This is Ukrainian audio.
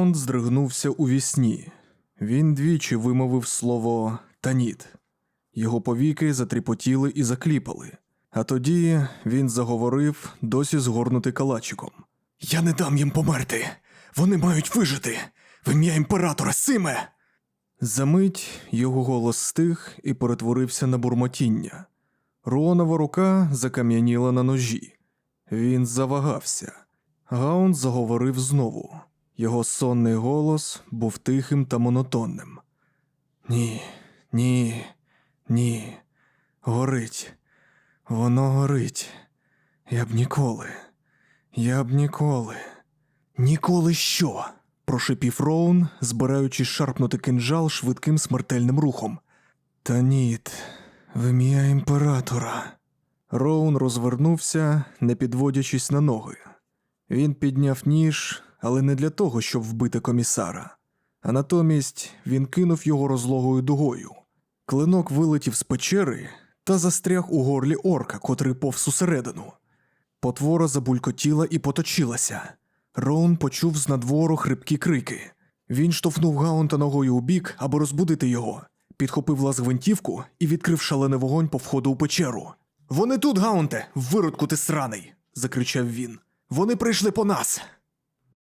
Гаунд здригнувся у вісні. Він двічі вимовив слово таніт. Його повіки затріпотіли і закліпали. А тоді він заговорив, досі згорнутий калачиком. Я не дам їм померти. Вони мають вижити. В ім'я імператора Симе. Замить його голос стих і перетворився на бурмотіння. Руонова рука закам'яніла на ножі. Він завагався. Гаун заговорив знову. Його сонний голос був тихим та монотонним. Ні, ні, ні. Горить. Воно горить. Я б ніколи. Я б ніколи. Ніколи що? прошепів Роун, збираючись шарпнути кинджал швидким смертельним рухом. Та ніт, в ім'я імператора. Роун розвернувся, не підводячись на ноги. Він підняв ніж, але не для того, щоб вбити комісара. А натомість він кинув його розлогою дугою. Клинок вилетів з печери та застряг у горлі орка, котрий повз усередину. Потвора забулькотіла і поточилася. Роун почув з надвору хрипкі крики. Він штовхнув Гаунта ногою у бік, аби розбудити його, підхопив лаз гвинтівку і відкрив шалений вогонь по входу у печеру. Вони тут, Гаунте, виродку ти сраний. закричав він. Вони прийшли по нас.